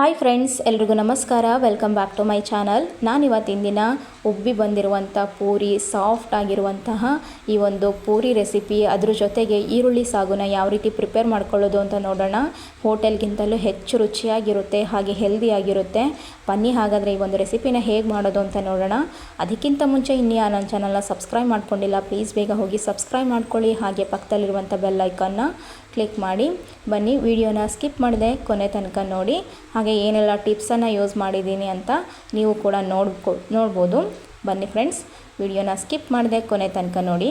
Hi friends, ಎಲ್ರಿಗೂ ನಮಸ್ಕಾರ. Welcome back to my channel ನಾನು ಇವತ್ತಿನ ದಿನ ಉಬ್ಬಿ ಬಂದಿರುವಂಥ ಪೂರಿ ಸಾಫ್ಟ್ ಆಗಿರುವಂತಹ ಈ ಒಂದು ಪೂರಿ ರೆಸಿಪಿ ಅದ್ರ ಜೊತೆಗೆ ಈರುಳ್ಳಿ ಸಾಗುನ ಯಾವ ರೀತಿ ಪ್ರಿಪೇರ್ ಮಾಡ್ಕೊಳ್ಳೋದು ಅಂತ ನೋಡೋಣ. ಹೋಟೆಲ್ಗಿಂತಲೂ ಹೆಚ್ಚು ರುಚಿಯಾಗಿರುತ್ತೆ, ಹಾಗೆ ಹೆಲ್ದಿಯಾಗಿರುತ್ತೆ ಬನ್ನಿ ಹಾಗಾದರೆ ಈ ಒಂದು ರೆಸಿಪಿನ ಹೇಗೆ ಮಾಡೋದು ಅಂತ ನೋಡೋಣ. ಅದಕ್ಕಿಂತ ಮುಂಚೆ ಇನ್ನೂ ನನ್ನ ಚಾನಲ್ನ ಸಬ್ಸ್ಕ್ರೈಬ್ ಮಾಡ್ಕೊಂಡಿಲ್ಲ ಪ್ಲೀಸ್ ಬೇಗ ಹೋಗಿ ಸಬ್ಸ್ಕ್ರೈಬ್ ಮಾಡ್ಕೊಳ್ಳಿ. ಹಾಗೆ ಪಕ್ಕದಲ್ಲಿರುವಂಥ ಬೆಲ್ ಐಕನ್ನ ಕ್ಲಿಕ್ ಮಾಡಿ. ಬನ್ನಿ, ವಿಡಿಯೋನ ಸ್ಕಿಪ್ ಮಾಡಿದೆ ಕೊನೆ ತನಕ ನೋಡಿ. ಹಾಗೆ ಏನೆಲ್ಲ ಟಿಪ್ಸನ್ನು ಯೂಸ್ ಮಾಡಿದ್ದೀನಿ ಅಂತ ನೀವು ಕೂಡ ನೋಡ್ಕೊ, ನೋಡ್ಬೋದು. ಬನ್ನಿ ಫ್ರೆಂಡ್ಸ್ ವಿಡಿಯೋನ ಸ್ಕಿಪ್ ಮಾಡಿದೆ ಕೊನೆ ತನಕ ನೋಡಿ.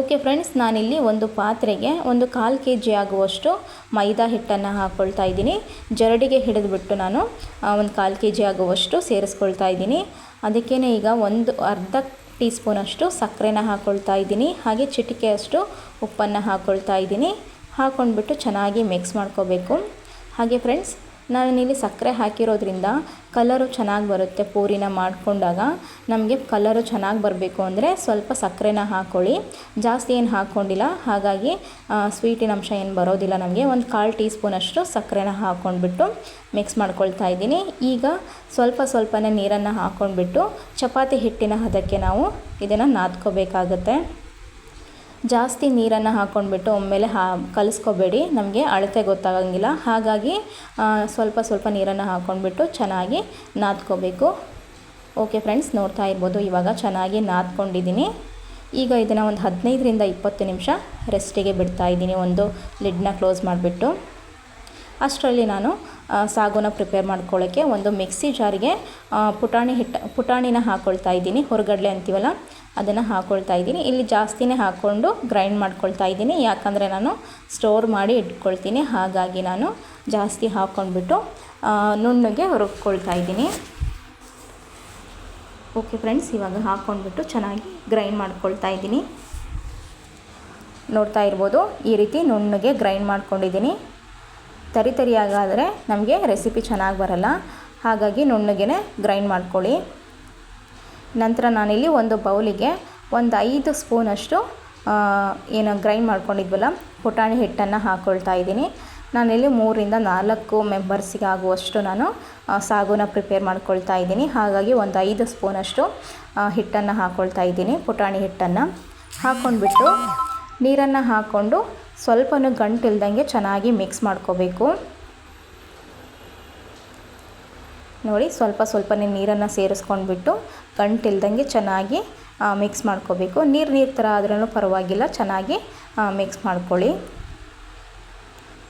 ಓಕೆ ಫ್ರೆಂಡ್ಸ್ ನಾನಿಲ್ಲಿ ಒಂದು ಪಾತ್ರೆಗೆ ಒಂದು ಕಾಲು ಕೆ ಜಿ ಆಗುವಷ್ಟು ಮೈದಾ ಹಿಟ್ಟನ್ನು ಹಾಕ್ಕೊಳ್ತಾ ಇದ್ದೀನಿ. ಜರಡಿಗೆ ಹಿಡಿದುಬಿಟ್ಟು ನಾನು ಒಂದು ಕಾಲು ಕೆ ಜಿ ಆಗುವಷ್ಟು ಸೇರಿಸ್ಕೊಳ್ತಾ ಇದ್ದೀನಿ. ಅದಕ್ಕೇ ಈಗ ಒಂದು ಅರ್ಧ ಟೀ ಸ್ಪೂನಷ್ಟು ಸಕ್ಕರೆನ ಹಾಕ್ಕೊಳ್ತಾ ಇದ್ದೀನಿ. ಹಾಗೆ ಚಿಟಿಕೆಯಷ್ಟು ಉಪ್ಪನ್ನು ಹಾಕ್ಕೊಳ್ತಾ ಇದ್ದೀನಿ. ಹಾಕ್ಕೊಂಡ್ಬಿಟ್ಟು ಚೆನ್ನಾಗಿ ಮಿಕ್ಸ್ ಮಾಡ್ಕೋಬೇಕು. ಹಾಗೆ ಫ್ರೆಂಡ್ಸ್ ನಾನಿಲ್ಲಿ ಸಕ್ಕರೆ ಹಾಕಿರೋದ್ರಿಂದ ಕಲರು ಚೆನ್ನಾಗಿ ಬರುತ್ತೆ. ಪೂರಿನ ಮಾಡಿಕೊಂಡಾಗ ನಮಗೆ ಕಲರು ಚೆನ್ನಾಗಿ ಬರಬೇಕು ಅಂದರೆ ಸ್ವಲ್ಪ ಸಕ್ಕರೆನ ಹಾಕ್ಕೊಳ್ಳಿ ಜಾಸ್ತಿ ಏನು ಹಾಕ್ಕೊಂಡಿಲ್ಲ ಹಾಗಾಗಿ ಸ್ವೀಟಿನ ಅಂಶ ಏನು ಬರೋದಿಲ್ಲ ನಮಗೆ. ಒಂದು ಕಾಲು ಟೀ ಸ್ಪೂನಷ್ಟು ಸಕ್ಕರೆನ ಹಾಕ್ಕೊಂಡ್ಬಿಟ್ಟು ಮಿಕ್ಸ್ ಮಾಡ್ಕೊಳ್ತಾ ಇದ್ದೀನಿ. ಈಗ ಸ್ವಲ್ಪ ಸ್ವಲ್ಪನೇ ನೀರನ್ನು ಹಾಕ್ಕೊಂಡ್ಬಿಟ್ಟು ಚಪಾತಿ ಹಿಟ್ಟಿನ ಹದಕ್ಕೆ ನಾವು ಇದನ್ನು ನಾದ್ಕೋಬೇಕಾಗತ್ತೆ. ಜಾಸ್ತಿ ನೀರನ್ನು ಹಾಕ್ಕೊಂಡ್ಬಿಟ್ಟು ಒಮ್ಮೆಲೆ ಹಾ, ಕಲಿಸ್ಕೋಬೇಡಿ. ನಮಗೆ ಅಳತೆ ಗೊತ್ತಾಗಂಗಿಲ್ಲ. ಹಾಗಾಗಿ ಸ್ವಲ್ಪ ಸ್ವಲ್ಪ ನೀರನ್ನು ಹಾಕ್ಕೊಂಡ್ಬಿಟ್ಟು ಚೆನ್ನಾಗಿ ನಾದ್ಕೋಬೇಕು. ಓಕೆ ಫ್ರೆಂಡ್ಸ್ ನೋಡ್ತಾ ಇರ್ಬೋದು. ಇವಾಗ ಚೆನ್ನಾಗಿ ನಾದ್ಕೊಂಡಿದ್ದೀನಿ. ಈಗ ಇದನ್ನು ಒಂದು ಹದಿನೈದರಿಂದ ಇಪ್ಪತ್ತು ನಿಮಿಷ ರೆಸ್ಟಿಗೆ ಬಿಡ್ತಾ ಇದ್ದೀನಿ. ಒಂದು ಲಿಡ್ನ ಕ್ಲೋಸ್ ಮಾಡಿಬಿಟ್ಟು. ಅಷ್ಟರಲ್ಲಿ ನಾನು ಸಾಗುನ ಪ್ರಿಪೇರ್ ಮಾಡ್ಕೊಳ್ಳೋಕ್ಕೆ ಒಂದು ಮಿಕ್ಸಿ ಜಾರಿಗೆ ಪುಟಾಣಿ ಹಿಟ್ಟು, ಪುಟಾಣಿನ ಹಾಕ್ಕೊಳ್ತಾ ಇದ್ದೀನಿ. ಹೊರಗಡಲೆ ಅಂತೀವಲ್ಲ ಅದನ್ನು ಹಾಕ್ಕೊಳ್ತಾ ಇದ್ದೀನಿ. ಇಲ್ಲಿ ಜಾಸ್ತಿನೇ ಹಾಕ್ಕೊಂಡು ಗ್ರೈಂಡ್ ಮಾಡ್ಕೊಳ್ತಾ ಇದ್ದೀನಿ. ಯಾಕಂದರೆ ನಾನು ಸ್ಟೋರ್ ಮಾಡಿ ಇಟ್ಕೊಳ್ತೀನಿ. ಹಾಗಾಗಿ ನಾನು ಜಾಸ್ತಿ ಹಾಕ್ಕೊಂಡ್ಬಿಟ್ಟು ನುಣ್ಣಗೆ ರುಬ್ಕೊಳ್ತಾ ಇದ್ದೀನಿ. ಓಕೆ ಫ್ರೆಂಡ್ಸ್ ಇವಾಗ ಹಾಕ್ಕೊಂಡ್ಬಿಟ್ಟು ಚೆನ್ನಾಗಿ ಗ್ರೈಂಡ್ ಮಾಡ್ಕೊಳ್ತಾ ಇದ್ದೀನಿ. ನೋಡ್ತಾ ಇರ್ಬೋದು, ಈ ರೀತಿ ನುಣ್ಣಗೆ ಗ್ರೈಂಡ್ ಮಾಡ್ಕೊಂಡಿದ್ದೀನಿ. ತರಿ ತರಿಯಾಗಾದರೆ ನಮಗೆ ರೆಸಿಪಿ ಚೆನ್ನಾಗಿ ಬರಲ್ಲ. ಹಾಗಾಗಿ ನುಣ್ಣಗೆ ಗ್ರೈಂಡ್ ಮಾಡ್ಕೊಳ್ಳಿ. ನಂತರ ನಾನಿಲ್ಲಿ ಒಂದು ಬೌಲಿಗೆ ಒಂದು ಐದು ಸ್ಪೂನಷ್ಟು ಏನು ಗ್ರೈಂಡ್ ಮಾಡ್ಕೊಂಡಿದ್ವಲ್ಲ, ಪುಟಾಣಿ ಹಿಟ್ಟನ್ನು ಹಾಕ್ಕೊಳ್ತಾ ಇದ್ದೀನಿ. ನಾನಿಲ್ಲಿ ಮೂರಿಂದ ನಾಲ್ಕು ಮೆಂಬರ್ಸಿಗೆ ಆಗುವಷ್ಟು ನಾನು ಸಾಗುನ ಪ್ರಿಪೇರ್ ಮಾಡ್ಕೊಳ್ತಾ ಇದ್ದೀನಿ. ಹಾಗಾಗಿ ಒಂದು ಐದು ಸ್ಪೂನಷ್ಟು ಹಿಟ್ಟನ್ನು ಹಾಕ್ಕೊಳ್ತಾ ಇದ್ದೀನಿ, ಪುಟಾಣಿ ಹಿಟ್ಟನ್ನು. ಹಾಕ್ಕೊಂಡ್ಬಿಟ್ಟು ನೀರನ್ನು ಹಾಕ್ಕೊಂಡು ಸ್ವಲ್ಪನೂ ಗಂಟಿಲ್ದಂಗೆ ಚೆನ್ನಾಗಿ ಮಿಕ್ಸ್ ಮಾಡ್ಕೋಬೇಕು. ನೋಡಿ, ಸ್ವಲ್ಪ ಸ್ವಲ್ಪನೇ ನೀರನ್ನು ಸೇರಿಸ್ಕೊಂಡ್ಬಿಟ್ಟು ಗಂಟಿಲ್ದಂಗೆ ಚೆನ್ನಾಗಿ ಮಿಕ್ಸ್ ಮಾಡ್ಕೋಬೇಕು. ನೀರು ನೀರು ಥರ ಆದ್ರೂ ಪರವಾಗಿಲ್ಲ, ಚೆನ್ನಾಗಿ ಮಿಕ್ಸ್ ಮಾಡ್ಕೊಳ್ಳಿ.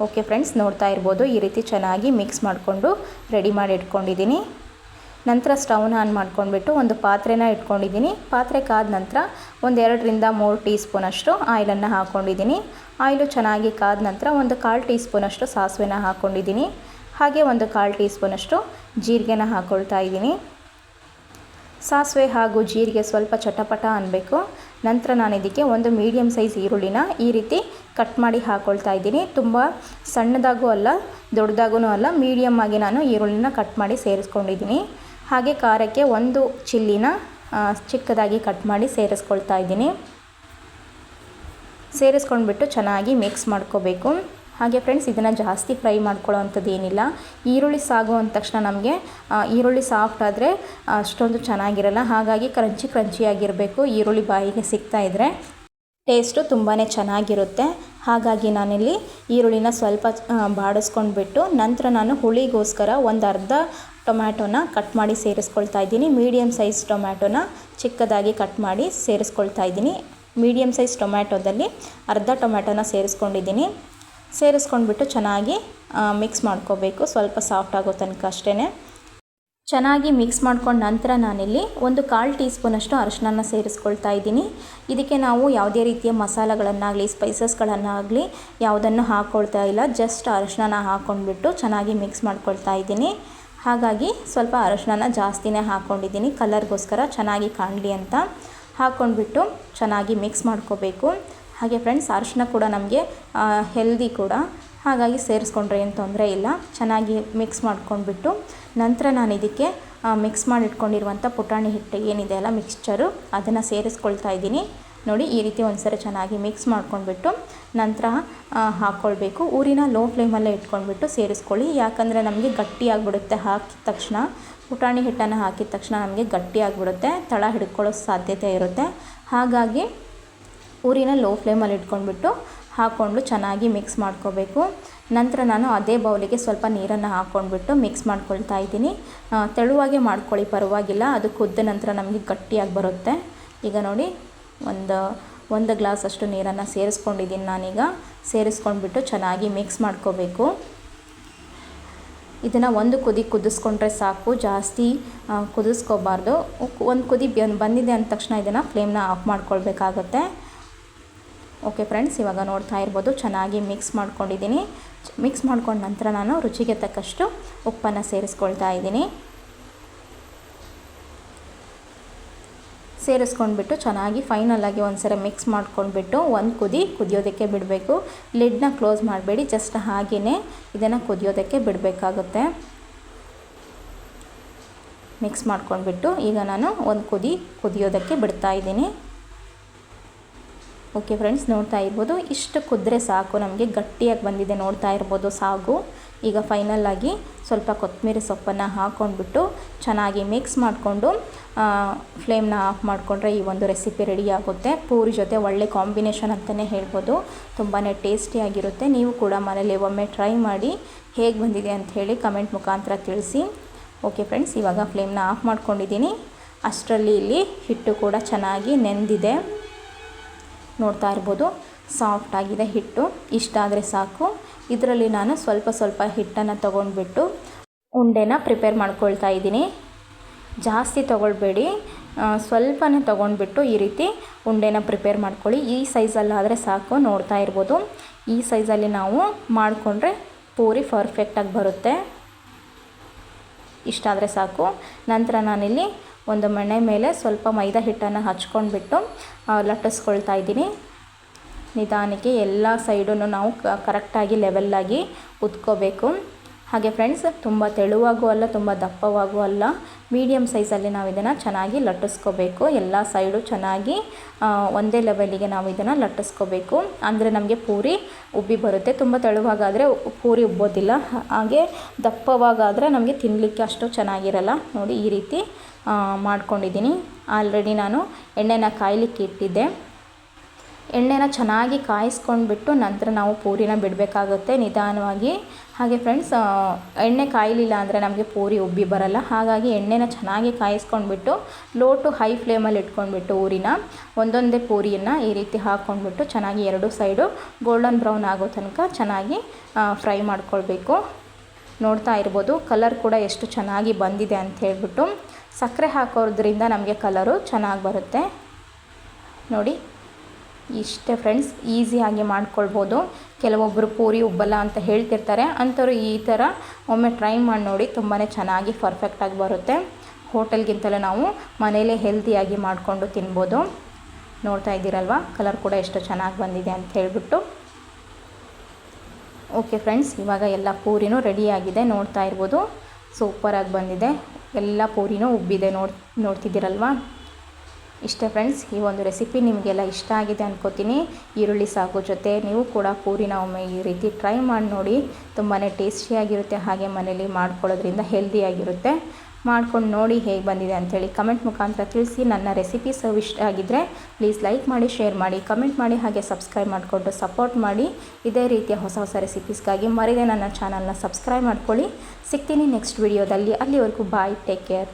ಓಕೆ ಫ್ರೆಂಡ್ಸ್ ನೋಡ್ತಾ ಇರ್ಬೋದು, ಈ ರೀತಿ ಚೆನ್ನಾಗಿ ಮಿಕ್ಸ್ ಮಾಡಿಕೊಂಡು ರೆಡಿ ಮಾಡಿ ಇಟ್ಕೊಂಡಿದ್ದೀನಿ. ನಂತರ ಸ್ಟವ್ನ ಆನ್ ಮಾಡ್ಕೊಂಡ್ಬಿಟ್ಟು ಒಂದು ಪಾತ್ರೆನ ಇಟ್ಕೊಂಡಿದ್ದೀನಿ. ಪಾತ್ರೆ ಕಾದ ನಂತರ ಒಂದು ಎರಡರಿಂದ ಮೂರು ಟೀ ಸ್ಪೂನಷ್ಟು ಆಯಿಲನ್ನು ಹಾಕ್ಕೊಂಡಿದ್ದೀನಿ ಆಯಿಲು ಚೆನ್ನಾಗಿ ಕಾದ ನಂತರ ಒಂದು ಕಾಲು ಟೀ ಸ್ಪೂನಷ್ಟು ಸಾಸಿವೆನ ಹಾಕ್ಕೊಂಡಿದ್ದೀನಿ ಹಾಗೆ ಒಂದು ಕಾಲು ಟೀ ಸ್ಪೂನಷ್ಟು ಜೀರಿಗೆನ ಹಾಕ್ಕೊಳ್ತಾ ಇದ್ದೀನಿ. ಸಾಸಿವೆ ಹಾಗೂ ಜೀರಿಗೆ ಸ್ವಲ್ಪ ಚಟಪಟ ಅನ್ನಬೇಕು ನಂತರ ನಾನು ಇದಕ್ಕೆ ಒಂದು ಮೀಡಿಯಮ್ ಸೈಜ್ ಈರುಳ್ಳಿನ ಈ ರೀತಿ ಕಟ್ ಮಾಡಿ ಹಾಕ್ಕೊಳ್ತಾ ಇದ್ದೀನಿ. ತುಂಬ ಸಣ್ಣದಾಗೂ ಅಲ್ಲ ದೊಡ್ಡದಾಗೂ ಅಲ್ಲ ಮೀಡಿಯಮ್ ಆಗಿ ನಾನು ಈರುಳ್ಳಿನ ಕಟ್ ಮಾಡಿ ಸೇರಿಸ್ಕೊಂಡಿದ್ದೀನಿ. ಹಾಗೆ ಖಾರಕ್ಕೆ ಒಂದು ಚಿಲ್ಲಿನ ಚಿಕ್ಕದಾಗಿ ಕಟ್ ಮಾಡಿ ಸೇರಿಸ್ಕೊಳ್ತಾ ಇದ್ದೀನಿ. ಸೇರಿಸ್ಕೊಂಡ್ಬಿಟ್ಟು ಚೆನ್ನಾಗಿ ಮಿಕ್ಸ್ ಮಾಡ್ಕೋಬೇಕು. ಹಾಗೆ ಫ್ರೆಂಡ್ಸ್ ಇದನ್ನು ಜಾಸ್ತಿ ಫ್ರೈ ಮಾಡ್ಕೊಳ್ಳೋ ಅಂಥದ್ದು ಏನಿಲ್ಲ. ಈರುಳ್ಳಿ ಸಾಗು ಅಂದ ತಕ್ಷಣ ನಮಗೆ ಈರುಳ್ಳಿ ಸಾಫ್ಟ್ ಆದರೆ ಅಷ್ಟೊಂದು ಚೆನ್ನಾಗಿರಲ್ಲ. ಹಾಗಾಗಿ ಕ್ರಂಚಿ ಕ್ರಂಚಿಯಾಗಿರಬೇಕು ಈರುಳ್ಳಿ ಬಾಯಿಗೆ ಸಿಗ್ತಾ ಇದ್ದರೆ ಟೇಸ್ಟು ತುಂಬಾ ಚೆನ್ನಾಗಿರುತ್ತೆ. ಹಾಗಾಗಿ ನಾನಿಲ್ಲಿ ಈರುಳ್ಳಿನ ಸ್ವಲ್ಪ ಬಾಡಿಸ್ಕೊಂಡ್ಬಿಟ್ಟು ನಂತರ ನಾನು ಹುಳಿಗೋಸ್ಕರ ಒಂದು ಅರ್ಧ ಟೊಮ್ಯಾಟೊನ ಕಟ್ ಮಾಡಿ ಸೇರಿಸ್ಕೊಳ್ತಾ ಇದ್ದೀನಿ. ಮೀಡಿಯಮ್ ಸೈಜ್ ಟೊಮ್ಯಾಟೊನ ಚಿಕ್ಕದಾಗಿ ಕಟ್ ಮಾಡಿ ಸೇರಿಸ್ಕೊಳ್ತಾ ಇದ್ದೀನಿ. ಮೀಡಿಯಮ್ ಸೈಜ್ ಟೊಮ್ಯಾಟೊದಲ್ಲಿ ಅರ್ಧ ಟೊಮ್ಯಾಟೊನ ಸೇರಿಸ್ಕೊಂಡಿದ್ದೀನಿ. ಸೇರಿಸ್ಕೊಂಡ್ಬಿಟ್ಟು ಚೆನ್ನಾಗಿ ಮಿಕ್ಸ್ ಮಾಡ್ಕೋಬೇಕು. ಸ್ವಲ್ಪ ಸಾಫ್ಟ್ ಆಗೋ ತನಕ ಅಷ್ಟೇ ಚೆನ್ನಾಗಿ ಮಿಕ್ಸ್ ಮಾಡ್ಕೊಂಡು ನಂತರ ನಾನಿಲ್ಲಿ ಒಂದು ಕಾಲು ಟೀ ಸ್ಪೂನಷ್ಟು ಅರಶಿನ ಸೇರಿಸ್ಕೊಳ್ತಾ ಇದ್ದೀನಿ. ಇದಕ್ಕೆ ನಾವು ಯಾವುದೇ ರೀತಿಯ ಮಸಾಲೆಗಳನ್ನಾಗಲಿ ಸ್ಪೈಸಸ್ಗಳನ್ನಾಗಲಿ ಯಾವುದನ್ನು ಹಾಕ್ಕೊಳ್ತಾ ಇಲ್ಲ. ಜಸ್ಟ್ ಅರಶಿನ ಹಾಕ್ಕೊಂಡ್ಬಿಟ್ಟು ಚೆನ್ನಾಗಿ ಮಿಕ್ಸ್ ಮಾಡ್ಕೊಳ್ತಾ ಇದ್ದೀನಿ. ಹಾಗಾಗಿ ಸ್ವಲ್ಪ ಅರಶಿನ ಜಾಸ್ತಿನೇ ಹಾಕ್ಕೊಂಡಿದ್ದೀನಿ ಕಲರ್ಗೋಸ್ಕರ ಚೆನ್ನಾಗಿ ಕಾಣಲಿ ಅಂತ ಹಾಕ್ಕೊಂಡ್ಬಿಟ್ಟು ಚೆನ್ನಾಗಿ ಮಿಕ್ಸ್ ಮಾಡ್ಕೋಬೇಕು. ಹಾಗೆ ಫ್ರೆಂಡ್ಸ್ ಅರಿಶಿನ ಕೂಡ ನಮಗೆ ಹೆಲ್ದಿ ಕೂಡ. ಹಾಗಾಗಿ ಸೇರಿಸ್ಕೊಂಡ್ರೆ ಏನು ತೊಂದರೆ ಇಲ್ಲ. ಚೆನ್ನಾಗಿ ಮಿಕ್ಸ್ ಮಾಡ್ಕೊಂಡ್ಬಿಟ್ಟು ನಂತರ ನಾನು ಇದಕ್ಕೆ ಮಿಕ್ಸ್ ಮಾಡಿಟ್ಕೊಂಡಿರುವಂಥ ಪುಟಾಣಿ ಹಿಟ್ಟು ಏನಿದೆ ಅಲ್ಲ ಮಿಕ್ಸ್ಚರು ಅದನ್ನು ಸೇರಿಸ್ಕೊಳ್ತಾ ಇದ್ದೀನಿ. ನೋಡಿ, ಈ ರೀತಿ ಒಂದ್ಸರಿ ಚೆನ್ನಾಗಿ ಮಿಕ್ಸ್ ಮಾಡ್ಕೊಂಡ್ಬಿಟ್ಟು ನಂತರ ಹಾಕ್ಕೊಳ್ಬೇಕು ಊರಿನ ಲೋ ಫ್ಲೇಮಲ್ಲೇ ಇಟ್ಕೊಂಡ್ಬಿಟ್ಟು ಸೇರಿಸ್ಕೊಳ್ಳಿ. ಯಾಕಂದರೆ ನಮಗೆ ಗಟ್ಟಿ ಆಗಿಬಿಡುತ್ತೆ ಹಾಕಿದ ತಕ್ಷಣ. ಪುಟಾಣಿ ಹಿಟ್ಟನ್ನು ಹಾಕಿದ ತಕ್ಷಣ ನಮಗೆ ಗಟ್ಟಿ ಆಗಿಬಿಡುತ್ತೆ. ತಳ ಹಿಡ್ಕೊಳ್ಳೋ ಸಾಧ್ಯತೆ ಇರುತ್ತೆ. ಹಾಗಾಗಿ ಊರಿನ ಲೋ ಫ್ಲೇಮಲ್ಲಿ ಇಟ್ಕೊಂಡ್ಬಿಟ್ಟು ಹಾಕ್ಕೊಂಡು ಚೆನ್ನಾಗಿ ಮಿಕ್ಸ್ ಮಾಡ್ಕೋಬೇಕು. ನಂತರ ನಾನು ಅದೇ ಬೌಲಿಗೆ ಸ್ವಲ್ಪ ನೀರನ್ನು ಹಾಕ್ಕೊಂಡ್ಬಿಟ್ಟು ಮಿಕ್ಸ್ ಮಾಡ್ಕೊಳ್ತಾ ಇದ್ದೀನಿ. ತೆಳುವಾಗೆ ಮಾಡ್ಕೊಳ್ಳಿ, ಪರವಾಗಿಲ್ಲ. ಅದು ಕುದ್ದ ನಂತರ ನಮಗೆ ಗಟ್ಟಿಯಾಗಿ ಬರುತ್ತೆ. ಈಗ ನೋಡಿ, ಒಂದು ಒಂದು ಗ್ಲಾಸ್ ಅಷ್ಟು ನೀರನ್ನು ಸೇರಿಸ್ಕೊಂಡಿದ್ದೀನಿ ನಾನೀಗ. ಸೇರಿಸ್ಕೊಂಡ್ಬಿಟ್ಟು ಚೆನ್ನಾಗಿ ಮಿಕ್ಸ್ ಮಾಡ್ಕೋಬೇಕು. ಇದನ್ನು ಒಂದು ಕುದಿ ಕುದಿಸ್ಕೊಂಡ್ರೆ ಸಾಕು. ಜಾಸ್ತಿ ಕುದಿಸ್ಕೋಬಾರ್ದು. ಒಂದು ಕುದಿ ಬಂದಿದೆ ಅಂದ ತಕ್ಷಣ ಇದನ್ನು ಫ್ಲೇಮ್ನ ಆಫ್ ಮಾಡ್ಕೊಳ್ಬೇಕಾಗತ್ತೆ. ಓಕೆ ಫ್ರೆಂಡ್ಸ್ ಇವಾಗ ನೋಡ್ತಾ ಇರ್ಬೋದು, ಚೆನ್ನಾಗಿ ಮಿಕ್ಸ್ ಮಾಡ್ಕೊಂಡಿದ್ದೀನಿ. ಮಿಕ್ಸ್ ಮಾಡ್ಕೊಂಡ ನಂತರ ನಾನು ರುಚಿಗೆ ತಕ್ಕಷ್ಟು ಉಪ್ಪನ್ನು ಸೇರಿಸ್ಕೊಳ್ತಾ ಇದ್ದೀನಿ. ಸೇರಿಸ್ಕೊಂಡ್ಬಿಟ್ಟು ಚೆನ್ನಾಗಿ ಫೈನಲಾಗಿ ಒಂದು ಸರಿ ಮಿಕ್ಸ್ ಮಾಡ್ಕೊಂಡ್ಬಿಟ್ಟು ಒಂದು ಕುದಿ ಕುದಿಯೋದಕ್ಕೆ ಬಿಡಬೇಕು. ಲಿಡ್ನ ಕ್ಲೋಸ್ ಮಾಡಬೇಡಿ ಜಸ್ಟ್ ಹಾಗೆಯೇ ಇದನ್ನು ಕುದಿಯೋದಕ್ಕೆ ಬಿಡಬೇಕಾಗುತ್ತೆ. ಮಿಕ್ಸ್ ಮಾಡ್ಕೊಂಡ್ಬಿಟ್ಟು ಈಗ ನಾನು ಒಂದು ಕುದಿ ಕುದಿಯೋದಕ್ಕೆ ಬಿಡ್ತಾ ಇದ್ದೀನಿ. ಓಕೆ ಫ್ರೆಂಡ್ಸ್ ನೋಡ್ತಾ ಇರ್ಬೋದು. ಇಷ್ಟು ಕುದ್ರೆ ಸಾಕು. ನಮಗೆ ಗಟ್ಟಿಯಾಗಿ ಬಂದಿದೆ ನೋಡ್ತಾ ಇರ್ಬೋದು ಸಾಗು. ಈಗ ಫೈನಲ್ ಆಗಿ ಸ್ವಲ್ಪ ಕೊತ್ತಂಬರಿ ಸೊಪ್ಪನ್ನು ಹಾಕ್ಕೊಂಡ್ಬಿಟ್ಟು ಚೆನ್ನಾಗಿ ಮಿಕ್ಸ್ ಮಾಡಿಕೊಂಡು ಫ್ಲೇಮ್ನ ಆಫ್ ಮಾಡಿಕೊಂಡ್ರೆ ಈ ಒಂದು ರೆಸಿಪಿ ರೆಡಿ ಆಗುತ್ತೆ. ಪೂರಿ ಜೊತೆ ಒಳ್ಳೆ ಕಾಂಬಿನೇಷನ್ ಅಂತಲೇ ಹೇಳ್ಬೋದು. ತುಂಬಾ ಟೇಸ್ಟಿಯಾಗಿರುತ್ತೆ ನೀವು ಕೂಡ ಮನೇಲಿ ಒಮ್ಮೆ ಟ್ರೈ ಮಾಡಿ ಹೇಗೆ ಬಂದಿದೆ ಅಂತ ಹೇಳಿ ಕಮೆಂಟ್ ಮುಖಾಂತರ ತಿಳಿಸಿ. ಓಕೆ ಫ್ರೆಂಡ್ಸ್ ಇವಾಗ ಫ್ಲೇಮ್ನ ಆಫ್ ಮಾಡ್ಕೊಂಡಿದ್ದೀನಿ. ಅಷ್ಟರಲ್ಲಿ ಇಲ್ಲಿ ಹಿಟ್ಟು ಕೂಡ ಚೆನ್ನಾಗಿ ನೆಂದಿದೆ. ನೋಡ್ತಾ ಇರ್ಬೋದು. ಸಾಫ್ಟ್ ಆಗಿದೆ ಹಿಟ್ಟು. ಇಷ್ಟ ಆದರೆ ಸಾಕು. ಇದರಲ್ಲಿ ನಾನು ಸ್ವಲ್ಪ ಸ್ವಲ್ಪ ಹಿಟ್ಟನ್ನು ತೊಗೊಂಡ್ಬಿಟ್ಟು ಉಂಡೆನ ಪ್ರಿಪೇರ್ ಮಾಡ್ಕೊಳ್ತಾ ಇದ್ದೀನಿ. ಜಾಸ್ತಿ ತೊಗೊಳ್ಬೇಡಿ. ಸ್ವಲ್ಪನೇ ತೊಗೊಂಡ್ಬಿಟ್ಟು ಈ ರೀತಿ ಉಂಡೆನ ಪ್ರಿಪೇರ್ ಮಾಡ್ಕೊಳ್ಳಿ. ಈ ಸೈಜಲ್ಲಾದರೆ ಸಾಕು, ನೋಡ್ತಾ ಇರ್ಬೋದು. ಈ ಸೈಜಲ್ಲಿ ನಾವು ಮಾಡಿಕೊಂಡ್ರೆ ಪೂರಿ ಪರ್ಫೆಕ್ಟಾಗಿ ಬರುತ್ತೆ. ಇಷ್ಟ ಆದರೆ ಸಾಕು. ನಂತರ ನಾನಿಲ್ಲಿ ಒಂದು ಮಣೆ ಮೇಲೆ ಸ್ವಲ್ಪ ಮೈದಾ ಹಿಟ್ಟನ್ನು ಹಚ್ಕೊಂಡ್ಬಿಟ್ಟು ಲಟ್ಟಿಸ್ಕೊಳ್ತಾ ಇದ್ದೀನಿ. ನಿಧಾನಕ್ಕೆ ಎಲ್ಲ ಸೈಡೂ ನಾವು ಕರೆಕ್ಟಾಗಿ ಲೆವೆಲ್ಲಾಗಿ ಉತ್ಕೋಬೇಕು. ಹಾಗೆ ಫ್ರೆಂಡ್ಸ್ ತುಂಬ ತೆಳುವಾಗೂ ಅಲ್ಲ, ತುಂಬ ದಪ್ಪವಾಗೂ ಅಲ್ಲ ಮೀಡಿಯಮ್ ಸೈಜಲ್ಲಿ ನಾವು ಇದನ್ನು ಚೆನ್ನಾಗಿ ಲಟ್ಟಿಸ್ಕೋಬೇಕು. ಎಲ್ಲ ಸೈಡು ಚೆನ್ನಾಗಿ ಒಂದೇ ಲೆವೆಲಿಗೆ ನಾವು ಇದನ್ನು ಲಟ್ಟಿಸ್ಕೋಬೇಕು. ಅಂದರೆ ನಮಗೆ ಪೂರಿ ಉಬ್ಬಿ ಬರುತ್ತೆ. ತುಂಬ ತೆಳುವಾಗಾದರೆ ಪೂರಿ ಉಬ್ಬೋದಿಲ್ಲ. ಹಾಗೆ ದಪ್ಪವಾಗಾದರೆ ನಮಗೆ ತಿನ್ನಲಿಕ್ಕೆ ಅಷ್ಟು ಚೆನ್ನಾಗಿರಲ್ಲ. ನೋಡಿ ಈ ರೀತಿ ಮಾಡ್ಕೊಂಡಿದ್ದೀನಿ. ಆಲ್ರೆಡಿ ನಾನು ಎಣ್ಣೆನ ಕಾಯಲಿಕ್ಕೆ ಇಟ್ಟಿದ್ದೆ. ಎಣ್ಣೆನ ಚೆನ್ನಾಗಿ ಕಾಯಿಸ್ಕೊಂಡ್ಬಿಟ್ಟು ನಂತರ ನಾವು ಪೂರಿನ ಬಿಡಬೇಕಾಗುತ್ತೆ ನಿಧಾನವಾಗಿ. ಹಾಗೆ ಫ್ರೆಂಡ್ಸ್ ಎಣ್ಣೆ ಕಾಯಲಿಲ್ಲ ಅಂದರೆ ನಮಗೆ ಪೂರಿ ಉಬ್ಬಿ ಬರಲ್ಲ. ಹಾಗಾಗಿ ಎಣ್ಣೆನ ಚೆನ್ನಾಗಿ ಕಾಯಿಸ್ಕೊಂಡ್ಬಿಟ್ಟು ಲೋ ಟು ಹೈ ಫ್ಲೇಮಲ್ಲಿ ಇಟ್ಕೊಂಡ್ಬಿಟ್ಟು ಊರಿನ ಒಂದೊಂದೇ ಪೂರಿಯನ್ನು ಈ ರೀತಿ ಹಾಕ್ಕೊಂಡ್ಬಿಟ್ಟು ಚೆನ್ನಾಗಿ ಎರಡು ಸೈಡು ಗೋಲ್ಡನ್ ಬ್ರೌನ್ ಆಗೋ ತನಕ ಚೆನ್ನಾಗಿ ಫ್ರೈ ಮಾಡ್ಕೊಳ್ಬೇಕು. ನೋಡ್ತಾ ಇರ್ಬೋದು ಕಲರ್ ಕೂಡ ಎಷ್ಟು ಚೆನ್ನಾಗಿ ಬಂದಿದೆ ಅಂತ ಹೇಳ್ಬಿಟ್ಟು. ಸಕ್ಕರೆ ಹಾಕೋದ್ರಿಂದ ನಮಗೆ ಕಲರು ಚೆನ್ನಾಗಿ ಬರುತ್ತೆ. ನೋಡಿ. ಇಷ್ಟೇ ಫ್ರೆಂಡ್ಸ್ ಈಸಿಯಾಗಿ ಮಾಡ್ಕೊಳ್ಬೋದು. ಕೆಲವೊಬ್ಬರು ಪೂರಿ ಉಬ್ಬಲ್ಲ ಅಂತ ಹೇಳ್ತಿರ್ತಾರೆ. ಅಂಥವ್ರು ಈ ಥರ ಒಮ್ಮೆ ಟ್ರೈ ಮಾಡಿ ನೋಡಿ ತುಂಬಾ ಚೆನ್ನಾಗಿ ಪರ್ಫೆಕ್ಟಾಗಿ ಬರುತ್ತೆ. ಹೋಟೆಲ್ಗಿಂತಲೂ ನಾವು ಮನೇಲೇ ಹೆಲ್ತಿಯಾಗಿ ಮಾಡಿಕೊಂಡು ತಿನ್ಬೋದು. ನೋಡ್ತಾ ಇದ್ದೀರಲ್ವ? ಕಲರ್ ಕೂಡ ಎಷ್ಟು ಚೆನ್ನಾಗಿ ಬಂದಿದೆ ಅಂತ ಹೇಳ್ಬಿಟ್ಟು. ಓಕೆ ಫ್ರೆಂಡ್ಸ್ ಇವಾಗ ಎಲ್ಲ ಪೂರಿನೂ ರೆಡಿಯಾಗಿದೆ ನೋಡ್ತಾ ಇರ್ಬೋದು. ಸೂಪರಾಗಿ ಬಂದಿದೆ. ಎಲ್ಲ ಪೂರಿನೂ ಉಬ್ಬಿದೆ. ನೋಡ್, ನೋಡ್ತಿದ್ದೀರಲ್ವಾ? ಇಷ್ಟೇ ಫ್ರೆಂಡ್ಸ್ ಈ ಒಂದು ರೆಸಿಪಿ ನಿಮಗೆಲ್ಲ ಇಷ್ಟ ಆಗಿದೆ ಅನ್ಕೋತೀನಿ. ಈರುಳ್ಳಿ ಸಾಗು ಜೊತೆ ನೀವು ಕೂಡ ಪೂರಿನ ಒಮ್ಮೆ ಈ ರೀತಿ ಟ್ರೈ ಮಾಡಿ ನೋಡಿ. ತುಂಬಾ ಟೇಸ್ಟಿಯಾಗಿರುತ್ತೆ ಹಾಗೆ ಮನೇಲಿ ಮಾಡ್ಕೊಳ್ಳೋದ್ರಿಂದ ಹೆಲ್ದಿಯಾಗಿರುತ್ತೆ ಮಾಡ್ಕೊಂಡು ನೋಡಿ ಹೇಗೆ ಬಂದಿದೆ ಅಂಥೇಳಿ ಕಮೆಂಟ್ ಮುಖಾಂತರ ತಿಳಿಸಿ. ನನ್ನ ರೆಸಿಪಿ ರೆಸಿಪೀಸ್ ಇಷ್ಟ ಆಗಿದ್ದರೆ ಪ್ಲೀಸ್ ಲೈಕ್ ಮಾಡಿ ಶೇರ್ ಮಾಡಿ ಕಮೆಂಟ್ ಮಾಡಿ, ಹಾಗೆ ಸಬ್ಸ್ಕ್ರೈಬ್ ಮಾಡಿಕೊಂಡು ಸಪೋರ್ಟ್ ಮಾಡಿ. ಇದೇ ರೀತಿಯ ಹೊಸ ಹೊಸ ರೆಸಿಪೀಸ್ಗಾಗಿ ಮರಿದೇ ನನ್ನ ಚಾನಲ್ನ ಸಬ್ಸ್ಕ್ರೈಬ್ ಮಾಡ್ಕೊಳ್ಳಿ. ಸಿಗ್ತೀನಿ ನೆಕ್ಸ್ಟ್ ವಿಡಿಯೋದಲ್ಲಿ ಅಲ್ಲಿವರೆಗೂ ಬಾಯ್ ಟೇಕ್ ಕೇರ್